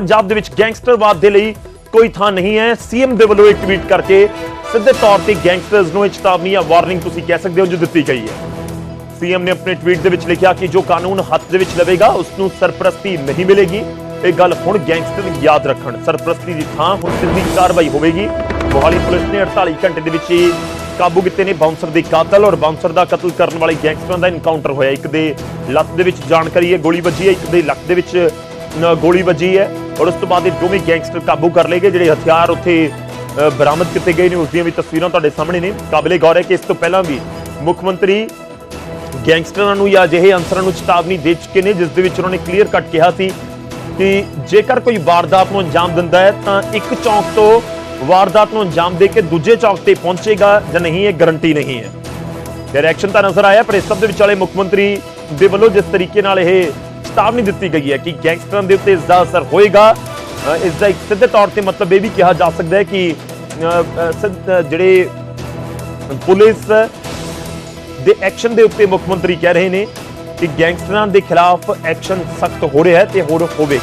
ਪੰਜਾਬ ਦੇ ਵਿੱਚ ਗੈਂਗਸਟਰਵਾਦ ਦੇ ਲਈ ਕੋਈ ਥਾਂ ਨਹੀਂ ਹੈ। ਸੀਐਮ ਦੇ ਵੱਲੋਂ ਇਹ ਟਵੀਟ ਕਰਕੇ ਸਿੱਧੇ ਤੌਰ ਤੇ ਗੈਂਗਸਟਰਸ ਨੂੰ ਇਹ ਚੇਤਾਵਨੀ ਜਾਂ ਵਾਰਨਿੰਗ ਤੁਸੀਂ ਕਹਿ ਸਕਦੇ ਹੋ ਜੋ ਦਿੱਤੀ ਗਈ ਹੈ। ਸੀਐਮ ਨੇ ਆਪਣੇ ਟਵੀਟ ਦੇ ਵਿੱਚ ਲਿਖਿਆ ਕਿ ਜੋ ਕਾਨੂੰਨ ਹੱਥ ਦੇ ਵਿੱਚ ਲਵੇਗਾ, ਉਸ ਨੂੰ ਸਰਪ੍ਰਸਤੀ ਨਹੀਂ ਮਿਲੇਗੀ। ਇਹ ਗੱਲ ਹੁਣ ਗੈਂਗਸਟਰ ਯਾਦ ਰੱਖਣ। ਸਰਪ੍ਰਸਤੀ ਦੀ ਥਾਂ ਹੁਣ ਸਿੱਧੀ ਕਾਰਵਾਈ ਹੋਵੇਗੀ। ਮੋਹਾਲੀ ਪੁਲਿਸ ਨੇ 48 ਘੰਟੇ ਦੇ ਵਿੱਚ ਹੀ ਕਾਬੂ ਕੀਤੇ ਨੇ ਬਾਉਂਸਰ ਦੇ ਕਾਤਲ ਔਰ ਬਾਉਂਸਰ ਦਾ ਕਤਲ ਕਰਨ ਵਾਲੇ ਗੈਂਗਸਟਰਾਂ ਦਾ ਇਨਕਾਊਂਟਰ ਹੋਇਆ। ਇੱਕ ਦੇ ਲੱਤ ਦੇ ਵਿੱਚ ਜਾਣਕਾਰੀ ਹੈ, ਗੋਲੀ ਵੱਜੀ ਹੈ। ਇੱਕ ਦੇ ਲੱਕ ਦੇ ਵਿੱਚ ਗੋਲੀ ਵੱਜੀ ਹੈ ਔਰ ਉਸ ਤੋਂ ਬਾਅਦ ਇਹ ਦੋਵੇਂ ਗੈਂਗਸਟਰ ਕਾਬੂ ਕਰ ਲਏ ਗਏ ਜਿਹੜੇ ਹਥਿਆਰ ਉੱਥੇ ਬਰਾਮਦ ਕੀਤੇ ਗਏ ਨੇ, ਉਸ ਦੀਆਂ ਵੀ ਤਸਵੀਰਾਂ ਤੁਹਾਡੇ ਸਾਹਮਣੇ ਨੇ। ਕਾਬਲੇ ਗੌਰ ਹੈ ਕਿ ਇਸ ਤੋਂ ਪਹਿਲਾਂ ਵੀ ਮੁੱਖ ਮੰਤਰੀ ਗੈਂਗਸਟਰਾਂ ਨੂੰ ਜਾਂ ਅਜਿਹੇ ਅੰਸਰਾਂ ਨੂੰ ਚੇਤਾਵਨੀ ਦੇ ਚੁੱਕੇ ਨੇ, ਜਿਸ ਦੇ ਵਿੱਚ ਉਹਨਾਂ ਨੇ ਕਲੀਅਰ ਕੱਟ ਕਿਹਾ ਸੀ ਕਿ ਜੇਕਰ ਕੋਈ ਵਾਰਦਾਤ ਨੂੰ ਅੰਜਾਮ ਦਿੰਦਾ ਹੈ, ਤਾਂ ਇੱਕ ਚੌਂਕ ਤੋਂ ਵਾਰਦਾਤ ਨੂੰ ਅੰਜਾਮ ਦੇ ਕੇ ਦੂਜੇ ਚੌਂਕ ਤੇ ਪਹੁੰਚੇਗਾ ਜਾਂ ਨਹੀਂ, ਇਹ ਗਾਰੰਟੀ ਨਹੀਂ ਹੈ। ਤੇ ਤਾਂ ਨਜ਼ਰ ਆਇਆ, ਪਰ ਇਸ ਸਭ ਦੇ ਵਿਚਾਲੇ ਮੁੱਖ ਮੰਤਰੀ ਦੇ ਵੱਲੋਂ ਜਿਸ ਤਰੀਕੇ ਨਾਲ ਇਹ ਚੇਤਾਵਨੀ ਦਿੱਤੀ ਗਈ ਹੈ ਕਿ ਗੈਂਗਸਟਰਾਂ ਦੇ ਉੱਤੇ ਇਸ ਅਸਰ ਹੋਏਗਾ। ਇਸ ਦਾ ਇੱਕ ਸਿੱਧੇ ਤੌਰ ਤੇ ਮਤਲਬ ਇਹ ਵੀ ਕਿਹਾ ਜਾ ਸਕਦਾ ਹੈ ਕਿ ਜਿਹੜੇ ਪੁਲਿਸ ਦੇ ਐਕਸ਼ਨ ਦੇ ਉੱਤੇ ਮੁੱਖ ਮੰਤਰੀ ਕਹਿ ਰਹੇ ਨੇ ਕਿ ਗੈਂਗਸਟਰਾਂ ਦੇ ਖਿਲਾਫ ਐਕਸ਼ਨ ਸਖਤ ਹੋ ਰਿਹਾ ਹੈ ਤੇ ਹੋਰ ਹੋਵੇ।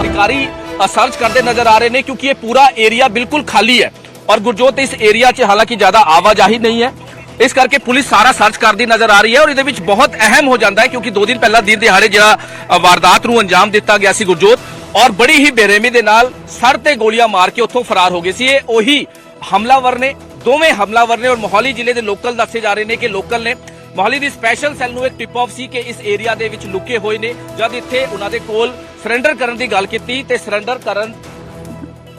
ਅਧਿਕਾਰੀ ਸਰਚ ਕਰਦੇ ਨਜ਼ਰ ਆ ਰਹੇ ਨੇ ਕਿਉਂਕਿ ਇਹ ਪੂਰਾ ਏਰੀਆ ਬਿਲਕੁਲ ਖਾਲੀ ਹੈ। ਔਰ ਗੁਰਜੋਤ, ਇਸ ਏਰੀਆ 'ਚ ਹਾਲਾਂਕਿ ਜ਼ਿਆਦਾ ਆਵਾਜਾਈ ਨਹੀਂ ਹੈ। ਇਸ ਕਰਕੇ ਪੁਲਿਸ ਸਾਰਾ ਸਰਚ ਕਰਦੀ ਨਜ਼ਰ ਆ ਰਹੀ ਹੈ ਔਰ ਇਹਦੇ ਵਿੱਚ ਬਹੁਤ ਅਹਿਮ ਹੋ ਜਾਂਦਾ ਹੈ ਕਿਉਂਕਿ 2 ਦਿਨ ਪਹਿਲਾਂ ਦਿਨ ਦਿਹਾੜੇ ਜਿਹੜਾ ਵਾਰਦਾਤ ਨੂੰ ਅੰਜਾਮ ਦਿੱਤਾ ਗਿਆ ਸੀ ਗੁਰਜੋਤ ਔਰ ਬੜੀ ਹੀ ਬੇਰਹਿਮੀ ਦੇ ਨਾਲ ਸਰ ਤੇ ਗੋਲੀਆਂ ਮਾਰ ਕੇ ਉੱਥੋਂ ਫਰਾਰ ਹੋ ਗਏ ਸੀ। ਇਹ ਉਹੀ ਹਮਲਾਵਰ ਨੇ, ਦੋਵੇਂ ਹਮਲਾਵਰ ਨੇ ਔਰ ਮੋਹਾਲੀ ਜ਼ਿਲ੍ਹੇ ਦੇ ਲੋਕਲ ਦੱਸੇ ਜਾ ਰਹੇ ਨੇ ਕਿ ਲੋਕਲ ਨੇ। ਮੋਹਾਲੀ ਦੀ ਸਪੈਸ਼ਲ ਸੈੱਲ ਨੂੰ ਇੱਕ ਟਿਪ ਆਫ ਸੀ ਕਿ ਇਸ ਏਰੀਆ ਦੇ ਵਿੱਚ ਲੁਕੇ ਹੋਏ ਨੇ। ਜਦ ਇੱਥੇ ਉਹਨਾਂ ਦੇ ਕੋਲ ਸਰੈਂਡਰ ਕਰਨ ਦੀ ਗੱਲ ਕੀਤੀ ਤੇ ਸਰੈਂਡਰ ਕਰਨ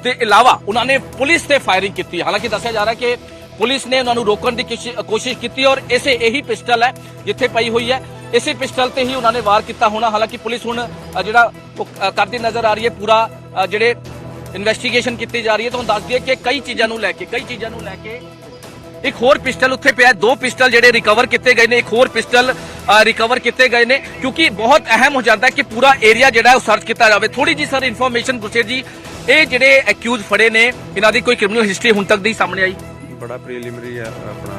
ਦੇ ਇਲਾਵਾ ਉਹਨਾਂ ਨੇ ਪੁਲਿਸ ਤੇ ਫਾਇਰਿੰਗ ਕੀਤੀ। ਹਾਲਾਂਕਿ ਦੱਸਿਆ ਜਾ ਰਿਹਾ ਕਿ ਪੁਲਿਸ ਨੇ ਉਹਨਾਂ ਨੂੰ ਰੋਕਣ ਦੀ ਕੋਸ਼ਿਸ਼ ਕੀਤੀ ਔਰ ਇਸੇ ਇਹੀ ਪਿਸਟਲ ਹੈ ਜਿੱਥੇ ਪਈ ਹੋਈ ਹੈ। ਇਸੇ ਪਿਸਟਲ ਤੇ ਹੀ ਉਹਨਾਂ ਨੇ ਵਾਰ ਕੀਤਾ ਹੋਣਾ। ਹਾਲਾਂਕਿ ਪੁਲਿਸ ਹੁਣ ਜਿਹੜਾ ਕਰਦੀ ਨਜ਼ਰ ਆ ਰਹੀ ਹੈ ਪੂਰਾ ਜਿਹੜੇ ਇਨਵੈਸਟੀਗੇਸ਼ਨ ਕੀਤੀ ਜਾ ਰਹੀ ਹੈ ਤੁਹਾਨੂੰ ਦੱਸ ਦਈਏ ਕਿ ਕਈ ਚੀਜ਼ਾਂ ਨੂੰ ਲੈ ਕੇ ਕਈ ਚੀਜ਼ਾਂ ਨੂੰ ਲੈ ਕੇ ਇੱਕ ਹੋਰ ਪਿਸਟਲ ਉੱਥੇ ਪਿਆ ਦੋ ਪਿਸਟਲ ਜਿਹੜੇ ਰਿਕਵਰ ਕੀਤੇ ਗਏ ਨੇ, ਇੱਕ ਹੋਰ ਪਿਸਟਲ ਰਿਕਵਰ ਕੀਤੇ ਗਏ ਨੇ, ਕਿਉਂਕਿ ਬਹੁਤ ਅਹਿਮ ਹੋ ਜਾਂਦਾ ਹੈ ਕਿ ਪੂਰਾ ਏਰੀਆ ਜਿਹੜਾ ਉਹ ਸਰਚ ਕੀਤਾ ਜਾਵੇ। ਥੋੜੀ ਜੀ ਸਰ ਇਨਫੋਰਮੇਸ਼ਨ ਗੁਰਸੇਰ ਜੀ, ਇਹ ਜਿਹੜੇ ਅਕਿਊਜ਼ ਫੜੇ ਨੇ, ਇਹਨਾਂ ਦੀ ਕੋਈ ਕ੍ਰਿਮੀਨਲ ਹਿਸਟਰੀ ਹੁਣ ਤੱਕ ਦੀ ਸਾਹਮਣੇ ਆਈ? ਬੜਾ ਪ੍ਰੀਲਿਮਿਨਰੀ ਆਪਣਾ।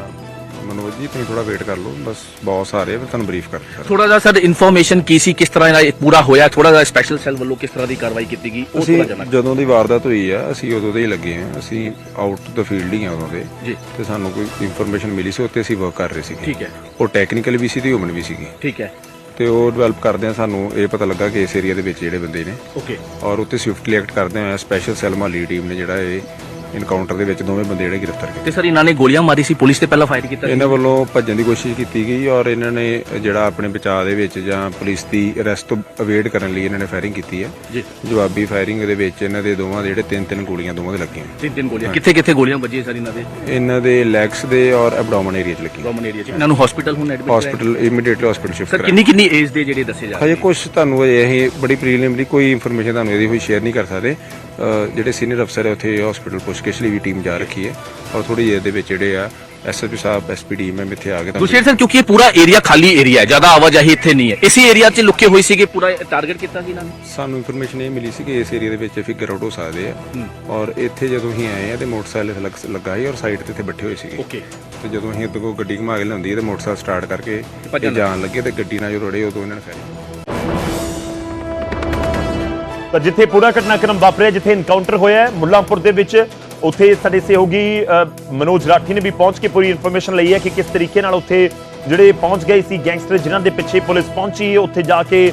ਮਨੋਜ ਜੀ ਤੁਸੀਂ ਥੋੜਾ ਵੇਟ ਕਰ ਲਓ ਬਸ ਬੌਸ ਆ ਰਹੇ ਆ ਮੈਂ ਤੁਹਾਨੂੰ ਬਰੀਫ ਕਰ ਥੋੜਾ ਜਿਹਾ ਸਰ ਇਨਫੋਰਮੇਸ਼ਨ ਕੀ ਸੀ ਕਿਸ ਤਰ੍ਹਾਂ ਇਹ ਪੂਰਾ ਹੋਇਆ ਥੋੜਾ ਜਿਹਾ ਸਪੈਸ਼ਲ ਸੈੱਲ ਵੱਲੋਂ ਕਿਸ ਤਰ੍ਹਾਂ ਦੀ ਕਾਰਵਾਈ ਕੀਤੀ ਗਈ ਉਹ ਅਸੀਂ ਥੋੜਾ ਜਾਣਨਾ ਜਦੋਂ ਦੀ ਵਾਰਦਾਤ ਹੋਈ ਆ ਅਸੀਂ ਉਦੋਂ ਦੇ ਹੀ ਲੱਗੇ ਆ ਅਸੀਂ ਆਊਟ ਦ ਫੀਲਡ ਹੀ ਆ ਉਦੋਂ ਦੇ। ਜੀ। ਤੇ ਸਾਨੂੰ ਕੋਈ ਇਨਫੋਰਮੇਸ਼ਨ ਮਿਲੀ ਸੀ ਉੱਤੇ ਅਸੀਂ ਵਰਕ ਕਰ ਰਹੇ ਸੀਗੇ। ਠੀਕ ਹੈ। ਉਹ ਟੈਕਨੀਕਲ ਵੀ ਸੀ ਤੇ ਹਿਊਮਨ ਵੀ ਸੀਗੀ। ਠੀਕ ਹੈ। ਤੇ ਉਹ ਡਿਵੈਲਪ ਕਰਦੇ ਆ ਸਾਨੂੰ ਇਹ ਪਤਾ ਲੱਗਾ ਕਿ ਇਸ ਏਰੀਆ ਦੇ ਵਿੱਚ ਜਿਹੜੇ ਬੰਦੇ ਨੇ। ਓਕੇ ਔਰ ਉੱਤੇ ਸਵਿਫਟਲੀ ਐਕਟ ਕਰਦੇ ਆ ਸਪੈਸ਼ਲ ਸੈੱਲ ਮਾਲੀ ਟੀਮ ਨੇ ਜਿਹੜਾ ਇਹ ਇਨਕਾਊਂਟਰ ਦੇ ਵਿੱਚ ਦੋਵੇਂ ਬੰਦੇ ਜਿਹੜੇ ਗ੍ਰਿਫਤਾਰ ਕੀਤੇ। ਤੇ ਸਰ ਇਹਨਾਂ ਨੇ ਗੋਲੀਆਂ ਮਾਰੀ ਸੀ ਪੁਲਿਸ ਤੇ ਪਹਿਲਾਂ ਫਾਇਰ ਕੀਤਾ ਸੀ? ਇਹਨਾਂ ਵੱਲੋਂ ਭੱਜਣ ਦੀ ਕੋਸ਼ਿਸ਼ ਕੀਤੀ ਗਈ ਔਰ ਇਹਨਾਂ ਨੇ ਜਿਹੜਾ ਆਪਣੇ ਬਚਾਅ ਦੇ ਵਿੱਚ ਜਾਂ ਪੁਲਿਸ ਦੀ ਅਰੈਸਟ ਤੋਂ ਅਵੇਟ ਕਰਨ ਲਈ ਇਹਨਾਂ ਨੇ ਫਾਇਰਿੰਗ ਕੀਤੀ ਹੈ। ਜੀ। ਜਵਾਬੀ ਫਾਇਰਿੰਗ ਦੇ ਵਿੱਚ ਇਹਨਾਂ ਦੇ ਦੋਵਾਂ ਦੇ ਜਿਹੜੇ ਤਿੰਨ ਤਿੰਨ ਗੋਲੀਆਂ ਦੋਵਾਂ ਦੇ ਲੱਗੀਆਂ। ਤਿੰਨ ਤਿੰਨ ਗੋਲੀਆਂ। ਕਿੱਥੇ ਕਿੱਥੇ ਗੋਲੀਆਂ ਵੱਜੀਆਂ ਸਰ ਇਹਨਾਂ ਦੇ? ਇਹਨਾਂ ਦੇ ਲੈਗਸ ਦੇ ਔਰ ਐਬਡੋਮਨ ਏਰੀਆ 'ਚ ਲੱਗੀਆਂ। ਗਵਰਨਮੈਂਟ ਏਰੀਆ 'ਚ। ਇਹਨਾਂ ਨੂੰ ਹਸਪੀਟਲ ਹੁਣ admit hospital immediately hospital shift sir ਕਰਾਇਆ। ਕਿੰਨੀ ਕਿੰਨੀ ਏਜ ਦੇ ਜਿਹੜੇ ਦੱਸੇ ਜਾ ਰਹੇ ਹਜੇ ਕੁਝ ਤੁਹਾਨੂੰ ਅਸੀਂ ਬੜੀ ਪ੍ਰੀਲਿਮਿਨਰੀ ਕੋਈ ਇਨਫੋਰਮੇਸ਼ਨ ਤੁਹਾਨੂੰ ਇਹਦੀ ਹੋਈ ਸ਼ੇਅਰ ਨਹੀਂ ਕਰ ਸਕਦੇ। ਜਿਹੜੇ ਸੀਨੀਅਰ ਅਫਸਰ ਹੈ ਉੱਥੇ ਹਸਪੀਟਲ ਪੁੱਛਗਿੱਛ ਲਈ ਵੀ ਟੀਮ ਜਾ ਰੱਖੀ ਹੈ। ਔਰ ਥੋੜੀ ਜਿਹੀ ਦੇ ਵਿੱਚ ਜਿਹੜੇ ਆ ਐਸਐਸਪੀ ਸਾਹਿਬ ਐਸਪੀਡੀ ਮੈਂ ਇੱਥੇ ਆ ਕੇ ਤੁਹਾਨੂੰ ਦੁਸ਼ੇਰ ਸਰ ਕਿਉਂਕਿ ਇਹ ਪੂਰਾ ਏਰੀਆ ਖਾਲੀ ਏਰੀਆ ਹੈ ਜ਼ਿਆਦਾ ਆਵਾਜਾਈ ਇੱਥੇ ਨਹੀਂ ਹੈ। ਇਸੇ ਏਰੀਆ 'ਚ ਲੁਕੇ ਹੋਏ ਸੀਗੇ ਪੂਰਾ ਟਾਰਗੇਟ ਕੀਤਾ ਸੀ ਇਹਨਾਂ ਨੇ? ਸਾਨੂੰ ਇਨਫੋਰਮੇਸ਼ਨ ਇਹ ਮਿਲੀ ਸੀ ਕਿ ਇਸ ਏਰੀਆ ਦੇ ਵਿੱਚ ਫਿਗਰ ਆਊਟ ਹੋ ਸਕਦੇ ਆ। ਔਰ ਇੱਥੇ ਜਦੋਂ ਅਸੀਂ ਆਏ ਆ ਤੇ ਮੋਟਰਸਾਈਕਲ ਇੱਥੇ ਲੱਗ- ਲੱਗਾ ਸੀ ਔਰ ਸਾਈਡ ਤੇ ਇੱਥੇ ਬੈਠੇ ਹੋਏ ਸੀਗੇ। ਓਕੇ ਤੇ ਜਦੋਂ ਅਸੀਂ ਇੱਥੇ ਕੋ ਗੱਡੀ ਘੁਮਾ ਕੇ ਲਿਆਉਂਦੀ ਤੇ ਮੋਟਰਸਾਈਕਲ ਸਟਾਰਟ ਕਰਕੇ ਇਹ ਜਾਣ ਲੱਗੇ ਤੇ ਗੱਡੀ ਨਾਲ ਜੋ ਰੜੇ ਉਦੋਂ ਇਹਨਾਂ ਨੇ ਫੈਰੀ ਤਾਂ ਜਿੱਥੇ ਪੂਰਾ ਘਟਨਾਕ੍ਰਮ ਵਾਪਰਿਆ ਜਿੱਥੇ ਇਨਕਾਊਂਟਰ ਹੋਇਆ ਹੈ, ਮੁੱਲਾਂਪੁਰ ਦੇ ਵਿੱਚ ਉੱਥੇ ਸਾਡੇ ਸਹਿਯੋਗੀ ਮਨੋਜ ਰਾਠੀ ਨੇ ਵੀ ਪਹੁੰਚ ਕੇ ਪੂਰੀ ਇਨਫੋਰਮੇਸ਼ਨ ਲਈ ਹੈ ਕਿ ਕਿਸ ਤਰੀਕੇ ਨਾਲ ਉੱਥੇ ਜਿਹੜੇ ਪਹੁੰਚ ਗਏ ਸੀ ਗੈਂਗਸਟਰ ਜਿਨ੍ਹਾਂ ਦੇ ਪਿੱਛੇ ਪੁਲਿਸ ਪਹੁੰਚੀ ਉੱਥੇ ਜਾ ਕੇ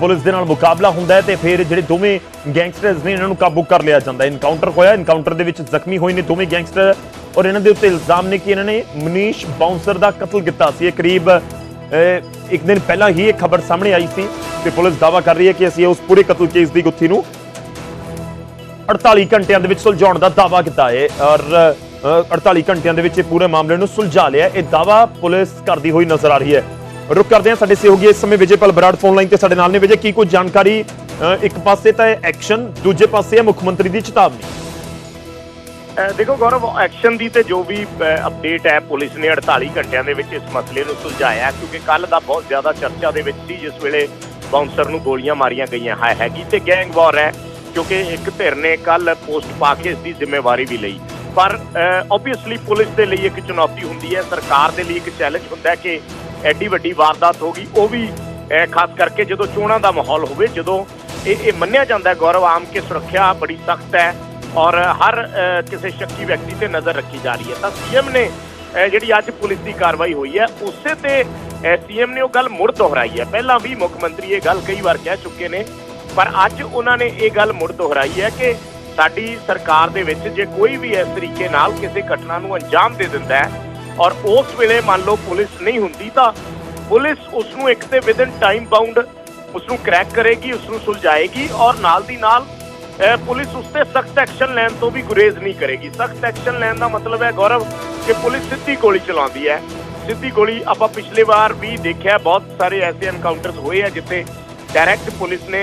ਪੁਲਿਸ ਦੇ ਨਾਲ ਮੁਕਾਬਲਾ ਹੁੰਦਾ ਹੈ ਤੇ ਫਿਰ ਜਿਹੜੇ ਦੋਵੇਂ ਗੈਂਗਸਟਰਸ ਨੇ ਇਹਨਾਂ ਨੂੰ ਕਾਬੂ ਕਰ ਲਿਆ ਜਾਂਦਾ ਇਨਕਾਊਂਟਰ ਹੋਇਆ ਇਨਕਾਊਂਟਰ ਦੇ ਵਿੱਚ ਜ਼ਖਮੀ ਹੋਏ ਨੇ ਦੋਵੇਂ ਗੈਂਗਸਟਰ ਔਰ ਇਹਨਾਂ ਦੇ ਉੱਤੇ ਇਲਜ਼ਾਮ ਨੇ ਕਿ ਇਹਨਾਂ ਨੇ ਮਨੀਸ਼ ਬਾਉਂਸਰ ਦਾ ਕਤਲ ਕੀਤਾ ਸੀ। ਇਹ ਕਰੀਬ ਇੱਕ ਦਿਨ ਪਹਿਲਾਂ ਹੀ ਇਹ ਖਬਰ ਸਾਹਮਣੇ ਆਈ ਸੀ ਤੇ ਪੁਲਿਸ ਦਾਵਾ ਕਰ ਰਹੀ ਹੈ ਕਿ ਅਸੀਂ ਉਸ ਪੂਰੇ ਕਤਲ ਕੇਸ ਦੀ ਗੁੱਥੀ ਨੂੰ 48 ਘੰਟਿਆਂ ਦੇ ਵਿੱਚ ਸੁਲਝਾਉਣ ਦਾ ਦਾਵਾ ਕੀਤਾ ਹੈ ਔਰ ਅਹ, 48 ਘੰਟਿਆਂ ਦੇ ਵਿੱਚ ਇਹ ਪੂਰੇ ਮਾਮਲੇ ਨੂੰ ਸੁਲਝਾ ਲਿਆ ਇਹ ਦਾਵਾ ਪੁਲਿਸ ਕਰਦੀ ਹੋਈ ਨਜ਼ਰ ਆ ਰਹੀ ਹੈ। ਰੁਕ ਕਰਦੇ ਹਾਂ ਸਾਡੇ ਸਹਿਯੋਗੀ ਇਸ ਸਮੇਂ ਵਿਜੇਪਾਲ ਬਰਾੜ ਫੋਨ ਲਾਈਨ ਤੇ ਸਾਡੇ ਨਾਲ ਨੇ। ਵਿਜੇ ਕੀ ਕੋਈ ਜਾਣਕਾਰੀ ਇੱਕ ਪਾਸੇ ਤਾਂ ਐਕਸ਼ਨ ਦੂਜੇ ਪਾਸੇ ਹੈ ਮੁੱਖ ਮੰਤਰੀ ਦੀ ਚੇਤਾਵਨੀ? ਦੇਖੋ ਗੌਰਵ ਐਕਸ਼ਨ ਦੀ ਤੇ ਜੋ ਵੀ ਅਪਡੇਟ ਹੈ, ਪੁਲਿਸ ਨੇ 48 ਘੰਟਿਆਂ ਦੇ ਵਿੱਚ ਇਸ ਮਸਲੇ ਨੂੰ ਸੁਲਝਾਇਆ, ਕਿਉਂਕਿ ਕੱਲ ਦਾ ਬਹੁਤ ਜ਼ਿਆਦਾ ਚਰਚਾ ਦੇ ਵਿੱਚ ਸੀ, ਜਿਸ ਵੇਲੇ ਬਾਉਂਸਰ ਨੂੰ ਗੋਲੀਆਂ ਮਾਰੀਆਂ ਗਈਆਂ। ਹੈ, ਹੈਗੀ ਤੇ ਗੈਂਗ ਵਾਰ ਹੈ, ਕਿਉਂਕਿ ਇੱਕ ਧਿਰ ਨੇ ਕੱਲ ਪੋਸਟ ਪਾ ਕੇ ਇਸ ਦੀ ਜ਼ਿੰਮੇਵਾਰੀ ਵੀ ਲਈ। ਪਰ ਆਬਵੀਅਸਲੀ ਪੁਲਿਸ ਦੇ ਲਈ ਇੱਕ ਚੁਣੌਤੀ ਹੁੰਦੀ ਹੈ, ਸਰਕਾਰ ਦੇ ਲਈ ਇੱਕ ਚੈਲੰਜ ਹੁੰਦਾ ਹੈ ਕਿ ਐਡੀ ਵੱਡੀ ਵਾਰਦਾਤ ਹੋ ਗਈ, ਉਹ ਵੀ ਖਾਸ ਕਰਕੇ ਜਦੋਂ ਚੋਣਾਂ ਦਾ ਮਾਹੌਲ ਹੋਵੇ, ਜਦੋਂ ਇਹ ਇਹ ਮੰਨਿਆ ਜਾਂਦਾ ਹੈ, ਗੌਰਵ, ਆਮ ਕਿ ਸੁਰੱਖਿਆ ਬੜੀ ਸਖਤ ਹੈ ਔਰ ਹਰ ਕਿਸੇ ਸ਼ੱਕੀ ਵਿਅਕਤੀ ਤੇ ਨਜ਼ਰ ਰੱਖੀ ਜਾ ਰਹੀ ਹੈ। ਤਾਂ ਸੀਐਮ ਨੇ ਜਿਹੜੀ ਅੱਜ ਪੁਲਿਸ ਦੀ ਕਾਰਵਾਈ ਹੋਈ ਹੈ, ਉਸੇ ਤੇ ਸੀਐਮ ਨੇ ਉਹ ਗੱਲ ਮੁੜ ਦੁਹਰਾਈ ਹੈ। ਪਹਿਲਾਂ ਵੀ ਮੁੱਖ ਮੰਤਰੀ ਇਹ ਗੱਲ ਕਈ ਵਾਰ ਕਹਿ ਚੁੱਕੇ ਨੇ, ਪਰ ਅੱਜ ਉਹਨਾਂ ਨੇ ਇਹ ਗੱਲ ਮੁੜ ਦੁਹਰਾਈ ਹੈ ਕਿ ਸਾਡੀ ਸਰਕਾਰ ਦੇ ਵਿੱਚ ਜੇ ਕੋਈ ਵੀ ਇਸ ਤਰੀਕੇ ਨਾਲ ਕਿਸੇ ਘਟਨਾ ਨੂੰ ਅੰਜਾਮ ਦੇ ਦਿੰਦਾ ਹੈ ਔਰ ਉਸ ਵੇਲੇ ਮੰਨ ਲਓ ਪੁਲਿਸ ਨਹੀਂ ਹੁੰਦੀ, ਤਾਂ ਪੁਲਿਸ ਉਸ ਨੂੰ ਇੱਕ ਤੇ ਵਿਦਨ ਟਾਈਮ ਬਾਉਂਡ ਉਸ ਨੂੰ ਕ੍ਰੈਕ ਕਰੇਗੀ ਉਸ ਨੂੰ ਸੁਲਝਾਏਗੀ ਔਰ ਨਾਲ ਦੀ ਨਾਲ ਪੁਲਿਸ ਉਸ ਤੇ ਸਖਤ ਐਕਸ਼ਨ ਲੈਣ ਤੋਂ ਵੀ ਗੁਰੇਜ਼ ਨਹੀਂ ਕਰੇਗੀ। ਸਖਤ ਐਕਸ਼ਨ ਲੈਣ ਦਾ ਮਤਲਬ ਹੈ ਗੌਰਵ ਕਿ ਪੁਲਿਸ ਸਿੱਧੀ ਗੋਲੀ ਚਲਾਉਂਦੀ ਹੈ। ਸਿੱਧੀ ਗੋਲੀ ਆਪਾਂ ਪਿਛਲੇ ਵਾਰ ਵੀ ਦੇਖਿਆ ਬਹੁਤ ਸਾਰੇ ਐਸੇ ਐਨਕਾਊਂਟਰਸ ਹੋਏ ਆ ਜਿੱਥੇ ਡਾਇਰੈਕਟ ਪੁਲਿਸ ਨੇ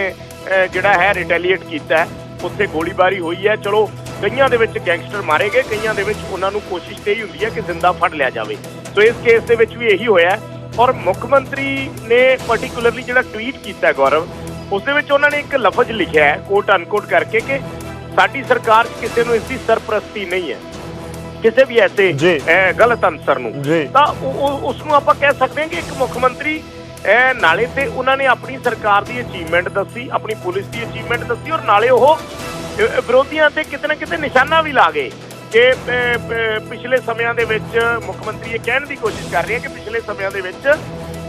ਜਿਹੜਾ ਹੈ ਰਿਟੈਲੀਏਟ ਕੀਤਾ ਹੈ। ਉੱਥੇ ਗੋਲੀਬਾਰੀ ਹੋਈ ਹੈ। ਚਲੋ, ਕਈਆਂ ਦੇ ਵਿੱਚ ਗੈਂਗਸਟਰ ਮਾਰੇ ਗਏ, ਕਈਆਂ ਦੇ ਵਿੱਚ ਉਹਨਾਂ ਨੂੰ ਕੋਸ਼ਿਸ਼ ਤੇ ਹੀ ਹੁੰਦੀ ਹੈ ਕਿ ਜ਼ਿੰਦਾ ਫੜ ਲਿਆ ਜਾਵੇ। ਸੋ ਇਸ ਕੇਸ ਦੇ ਵਿੱਚ ਵੀ ਇਹੀ ਹੋਇਆ ਔਰ ਮੁੱਖ ਮੰਤਰੀ ਨੇ ਪਾਰਟਿਕੂਲਰਲੀ ਜਿਹੜਾ ਟਵੀਟ ਕੀਤਾ ਗੌਰਵ ਉਸ ਦੇ ਵਿੱਚ ਉਹਨਾਂ ਨੇ ਇੱਕ ਲਫ਼ਜ਼ ਲਿਖਿਆ ਹੈ ਕੋਟ ਅਨਕੋਟ ਕਰਕੇ ਕਿ ਸਾਡੀ ਸਰਕਾਰ 'ਚ ਕਿਸੇ ਨੂੰ ਇਸ ਦੀ ਸਰਪ੍ਰਸਤੀ ਨਹੀਂ ਹੈ। ਕਿਸੇ ਵੀ ਐਸੇ ਗਲਤ ਅਨਸਰ ਨੂੰ। ਤਾਂ ਉਸ ਨੂੰ ਆਪਾਂ ਕਹਿ ਸਕਦੇ ਹਾਂ ਕਿ ਇੱਕ ਮੁੱਖ ਮੰਤਰੀ ਅਹ, ਨਾਲੇ ਤੇ ਉਹਨਾਂ ਨੇ ਆਪਣੀ ਸਰਕਾਰ ਦੀ ਅਚੀਵਮੈਂਟ ਦੱਸੀ ਆਪਣੀ ਪੁਲਿਸ ਦੀ ਅਚੀਵਮੈਂਟ ਦੱਸੀ ਔਰ ਨਾਲੇ ਉਹ ਵਿਰੋਧੀਆਂ ਤੇ ਕਿਤੇ ਨਾ ਕਿਤੇ ਨਿਸ਼ਾਨਾ ਵੀ ਲਾ ਗਏ ਕਿ ਪਿਛਲੇ ਸਮਿਆਂ ਦੇ ਵਿੱਚ ਮੁੱਖ ਮੰਤਰੀ ਇਹ ਕਹਿਣ ਦੀ ਕੋਸ਼ਿਸ਼ ਕਰ ਰਹੇ ਹੈ ਕਿ ਪਿਛਲੇ ਸਮਿਆਂ ਦੇ ਵਿੱਚ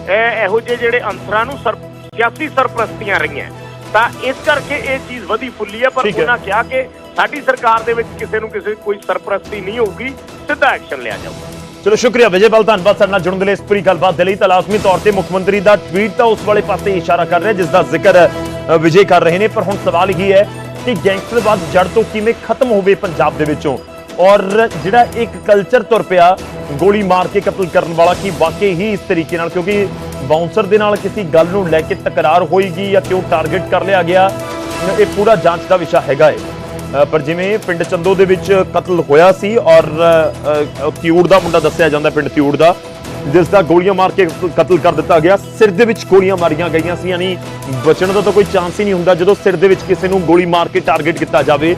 ਇਹੋ ਜਿਹੇ ਜਿਹੜੇ ਅਨਸਰਾਂ ਨੂੰ ਸਰ ਸਿਆਸੀ ਸਰਪ੍ਰਸਤੀਆਂ ਰਹੀਆਂ। ਤਾਂ ਇਸ ਕਰਕੇ ਇਹ ਚੀਜ਼ ਵਧੀ ਫੁੱਲੀ ਹੈ ਪਰ ਹੈ। ਉਹਨਾਂ ਕਿਹਾ ਕਿ ਸਾਡੀ ਸਰਕਾਰ ਦੇ ਵਿੱਚ ਕਿਸੇ ਨੂੰ ਕਿਸੇ ਕੋਈ ਸਰਪ੍ਰਸਤੀ ਨਹੀਂ ਹੋਊਗੀ ਸਿੱਧਾ ਐਕਸ਼ਨ ਲਿਆ ਜਾਊਗਾ। ਚਲੋ ਸ਼ੁਕਰੀਆ ਵਿਜੇਪਾਲ ਧੰਨਵਾਦ ਸਾਡੇ ਨਾਲ ਜੁੜਨ ਦੇ ਲਈ ਇਸ ਪੂਰੀ ਗੱਲਬਾਤ ਦੇ ਲਈ। ਤਾਂ ਲਾਜ਼ਮੀ ਤੌਰ ਤੇ ਮੁੱਖ ਮੰਤਰੀ ਦਾ ਟਵੀਟ ਤਾਂ ਉਸ ਵਾਲੇ ਪਾਸੇ ਇਸ਼ਾਰਾ ਕਰ ਰਿਹਾ ਜਿਸ ਦਾ ਜ਼ਿਕਰ ਵਿਜੇ ਕਰ ਰਹੇ ਨੇ। ਪਰ ਹੁਣ ਸਵਾਲ ਇਹ ਹੈ ਕਿ ਗੈਂਗਸਟਰਵਾਦ ਜੜ ਤੋਂ ਕਿਵੇਂ ਖਤਮ ਹੋਵੇ ਪੰਜਾਬ ਦੇ ਵਿੱਚੋਂ? ਔਰ ਜਿਹੜਾ ਇੱਕ ਕਲਚਰ ਤੁਰ ਪਿਆ ਗੋਲੀ ਮਾਰ ਕੇ ਕਤਲ ਕਰਨ ਵਾਲਾ ਕੀ ਵਾਕਈ ਹੀ ਇਸ ਤਰੀਕੇ ਨਾਲ? ਕਿਉਂਕਿ ਬਾਉਂਸਰ ਦੇ ਨਾਲ ਕਿਸੇ ਗੱਲ ਨੂੰ ਲੈ ਕੇ ਤਕਰਾਰ ਹੋਏਗੀ ਜਾਂ ਕਿਉਂ ਟਾਰਗੇਟ ਕਰ ਲਿਆ ਗਿਆ, ਇਹ ਪੂਰਾ ਜਾਂਚ ਦਾ ਵਿਸ਼ਾ ਹੈਗਾ ਹੈ ਪਰ ਜਿਵੇਂ ਪਿੰਡ ਚੰਦੋ ਦੇ ਵਿੱਚ ਕਤਲ ਹੋਇਆ ਸੀ ਔਰ ਤਿਊੜ ਦਾ ਮੁੰਡਾ ਦੱਸਿਆ ਜਾਂਦਾ ਪਿੰਡ ਤਿਊੜ ਦਾ, ਜਿਸ ਦਾ ਗੋਲੀਆਂ ਮਾਰ ਕੇ ਕਤਲ ਕਰ ਦਿੱਤਾ ਗਿਆ, ਸਿਰ ਦੇ ਵਿੱਚ ਗੋਲੀਆਂ ਮਾਰੀਆਂ ਗਈਆਂ ਸੀ, ਯਾਨੀ ਬਚਣ ਦਾ ਤਾਂ ਕੋਈ ਚਾਂਸ ਹੀ ਨਹੀਂ ਹੁੰਦਾ, ਜਦੋਂ ਸਿਰ ਦੇ ਵਿੱਚ ਕਿਸੇ ਨੂੰ ਗੋਲੀ ਮਾਰ ਕੇ ਟਾਰਗੇਟ ਕੀਤਾ ਜਾਵੇ,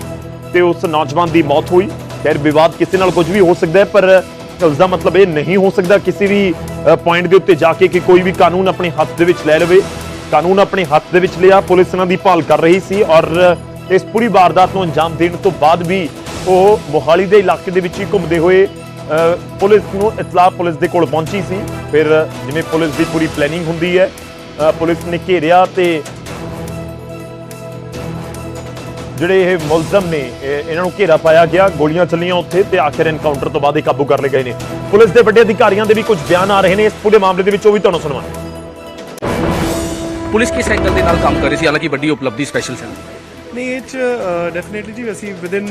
ਤੇ ਉਸ ਨੌਜਵਾਨ ਦੀ ਮੌਤ ਹੋਈ। ਖੈਰ, ਵਿਵਾਦ ਕਿਸੇ ਨਾਲ ਕੁਝ ਵੀ ਹੋ ਸਕਦਾ ਹੈ, ਪਰ ਉਸਦਾ ਮਤਲਬ ਇਹ ਨਹੀਂ ਹੋ ਸਕਦਾ ਕਿਸੇ ਵੀ ਪੁਆਇੰਟ ਦੇ ਉੱਤੇ ਜਾ ਕੇ ਕਿ ਕੋਈ ਵੀ ਕਾਨੂੰਨ ਆਪਣੇ ਹੱਥ ਦੇ ਵਿੱਚ ਲੈ ਲਵੇ। ਕਾਨੂੰਨ ਆਪਣੇ ਹੱਥ ਦੇ ਵਿੱਚ ਲਿਆ, ਪੁਲਿਸ ਇਹਨਾਂ ਦੀ ਭਾਲ ਕਰ ਰਹੀ ਸੀ ਔਰ ਇਸ ਪੂਰੀ ਵਾਰਦਾਤ ਨੂੰ ਅੰਜਾਮ ਦੇਣ ਤੋਂ ਬਾਅਦ ਵੀ ਉਹ ਮੋਹਾਲੀ ਦੇ ਇਲਾਕੇ ਦੇ ਵਿੱਚ ਹੀ ਘੁੰਮਦੇ ਹੋਏ ਪੁਲਿਸ ਨੂੰ ਇਤਲਾਹ ਪੁਲਿਸ ਦੇ ਕੋਲ ਪਹੁੰਚੀ ਸੀ। ਫਿਰ ਜਿਵੇਂ ਪੁਲਿਸ ਦੀ ਪੂਰੀ ਪਲੈਨਿੰਗ ਹੁੰਦੀ ਹੈ ਪੁਲਿਸ ਨੇ ਘੇਰਿਆ ਤੇ ਜਿਹੜੇ ਇਹ ਮੁਲਜ਼ਮ ਨੇ ਇਹ- ਇਹਨਾਂ ਨੂੰ ਘੇਰਾ ਪਾਇਆ ਗਿਆ ਗੋਲੀਆਂ ਚੱਲੀਆਂ ਉੱਥੇ ਤੇ ਆਖਿਰ ਐਨਕਾਊਂਟਰ ਤੋਂ ਬਾਅਦ ਇਹ ਕਾਬੂ ਕਰ ਲਏ ਗਏ ਨੇ। ਪੁਲਿਸ ਦੇ ਵੱਡੇ ਅਧਿਕਾਰੀਆਂ ਦੇ ਵੀ ਕੁਝ ਬਿਆਨ ਆ ਰਹੇ ਨੇ ਇਸ ਪੂਰੇ ਮਾਮਲੇ ਦੇ ਵਿੱਚ ਉਹ ਵੀ ਤੁਹਾਨੂੰ ਸੁਣਾਵਾਂਗੇ ਪੁਲਿਸ ਕਿਸ ਐਂਗਲ ਦੇ ਨਾਲ ਕੰਮ ਕਰ ਰਹੀ ਸੀ? ਹਾਲਾਂਕਿ ਵੱਡੀ ਉਪਲਬਧੀ ਸਪੈਸ਼ਲ ਸੈੱਲ ਨਹੀਂ ਇਹ ਚ ਡੈਫੀਨਿਟਲੀ ਜੀ ਅਸੀਂ ਵਿਦਿਨ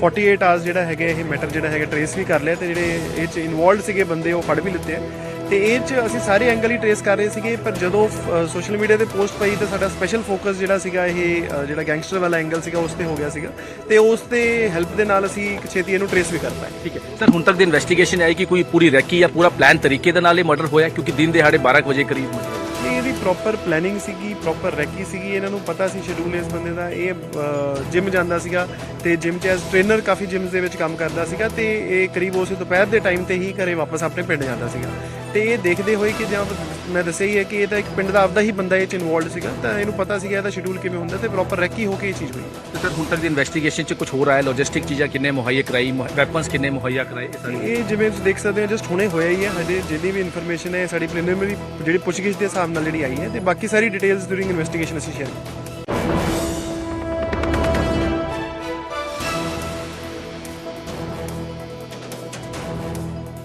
48 ਆਵਰਸ ਜਿਹੜਾ ਹੈਗਾ ਇਹ ਮੈਟਰ ਜਿਹੜਾ ਹੈਗਾ ਟਰੇਸ ਵੀ ਕਰ ਲਿਆ ਤੇ ਜਿਹੜੇ ਇਹ ਚ ਇਨਵੋਲਡ ਸੀਗੇ ਬੰਦੇ ਉਹ ਫੜ ਵੀ ਲਿੱਤੇ ਆ। ਤੇ ਇਹ ਚ ਅਸੀਂ ਸਾਰੇ ਐਂਗਲ ਹੀ ਟਰੇਸ ਕਰ ਰਹੇ ਸੀਗੇ ਪਰ ਜਦੋਂ ਸੋਸ਼ਲ ਮੀਡੀਆ ਤੇ ਪੋਸਟ ਪਈ ਤਾਂ ਸਾਡਾ ਸਪੈਸ਼ਲ ਫੋਕਸ ਜਿਹੜਾ ਸੀਗਾ ਇਹ ਜਿਹੜਾ ਗੈਂਗਸਟਰ ਵਾਲਾ ਐਂਗਲ ਸੀਗਾ ਉਸ ਤੇ ਹੋ ਗਿਆ ਸੀਗਾ। ਤੇ ਉਸ ਤੇ ਹੈਲਪ ਦੇ ਨਾਲ ਅਸੀਂ ਇੱਕ ਛੇਤੀ ਇਹਨੂੰ ਟਰੇਸ ਵੀ ਕਰ ਪਾਏ। ਠੀਕ ਹੈ। ਸਰ ਹੁਣ ਤੱਕ ਦੀ ਇਨਵੈਸਟੀਗੇਸ਼ਨ ਹੈ ਕਿ ਕੋਈ ਪੂਰੀ ਰੈਕੀ ਜਾਂ ਪੂਰਾ ਪਲਾਨ ਤਰੀਕੇ ਦੇ ਨਾਲ ਇਹ ਮਰਡਰ ਹੋਇਆ ਕਿਉਂਕਿ ਦਿਨ ਦਿਹਾੜੇ 12 ਕੁ ਵਜੇ ਕਰੀਬ ਇਹਦੀ ਪ੍ਰੋਪਰ ਪਲੈਨਿੰਗ ਸੀਗੀ ਪ੍ਰੋਪਰ ਰੈਕੀ ਸੀਗੀ ਇਹਨਾਂ ਨੂੰ ਪਤਾ ਸੀ ਸ਼ਡਿਊਲ ਇਸ ਬੰਦੇ ਦਾ। ਇਹ ਜਿਮ ਜਾਂਦਾ ਸੀਗਾ ਤੇ ਜਿਮ 'ਚ ਐਸ ਟ੍ਰੇਨਰ ਕਾਫੀ ਜਿਮਸ ਦੇ ਵਿੱਚ ਕੰਮ ਕਰਦਾ ਸੀਗਾ ਤੇ ਇਹ ਕਰੀਬ ਉਸੇ ਦੁਪਹਿਰ ਦੇ ਟਾਈਮ ਤੇ ਹੀ ਘਰੇ ਵਾਪਸ ਆਪਣੇ ਪਿੰਡ ਜਾਂਦਾ ਸੀਗਾ। ਤੇ ਇਹ ਦੇਖਦੇ ਹੋਏ ਕਿ ਜਾਂ ਮੈਂ ਦੱਸਿਆ ਹੀ ਹੈ ਕਿ ਇਹ ਤਾਂ ਇੱਕ ਪਿੰਡ ਦਾ ਆਪਦਾ ਹੀ ਬੰਦਾ ਇਹ ਚ ਇਨਵੋਲਡ ਸੀਗਾ ਤਾਂ ਇਹਨੂੰ ਪਤਾ ਸੀਗਾ ਇਹਦਾ ਸ਼ਡਿਊਲ ਕਿਵੇਂ ਹੁੰਦਾ ਤੇ ਪ੍ਰੋਪਰ ਰੈਕੀ ਹੋ ਕੇ ਇਹ ਚੀਜ਼ ਹੋਈ। ਤੇ ਸਰ ਹੁਣ ਤੱਕ ਦੀ ਇਨਵੈਸਟੀਗੇਸ਼ਨ 'ਚ ਕੁਝ ਹੋ ਰਿਹਾ ਹੈ ਲੌਜਿਸਟਿਕ ਚੀਜ਼ਾਂ ਕਿੰਨੇ ਮੁਹੱਈਆ ਕਰਾਈ ਵੈਪਨਸ ਕਿੰਨੇ ਮੁਹੱਈਆ ਕਰਾਏ? ਇਹ ਸਾਰੀ ਇਹ ਜਿਵੇਂ ਤੁਸੀਂ ਦੇਖ ਸਕਦੇ ਹੋ ਜਸਟ ਹੁਣੇ ਹੋਇਆ ਹੀ ਹੈ ਹਜੇ ਜਿੰਨੀ ਵੀ ਇਨਫੋਰਮੇਸ਼ਨ ਹੈ ਸਾਡੀ ਪ੍ਰੀਲਿਮਿਨਰੀ ਜਿਹੜੀ ਪੁੱਛਗਿੱਛ ਦੇ ਹਿਸਾਬ ਨਾਲ ਜਿਹੜੀ ਆਈ ਹੈ ਤੇ ਬਾਕੀ ਸਾਰੀ ਡਿਟੇਲਸ ਡੂਰਿੰਗ ਇਨਵੈਸਟੀਗੇਸ਼ਨ ਅਸੀਂ ਸ਼ੇਅਰ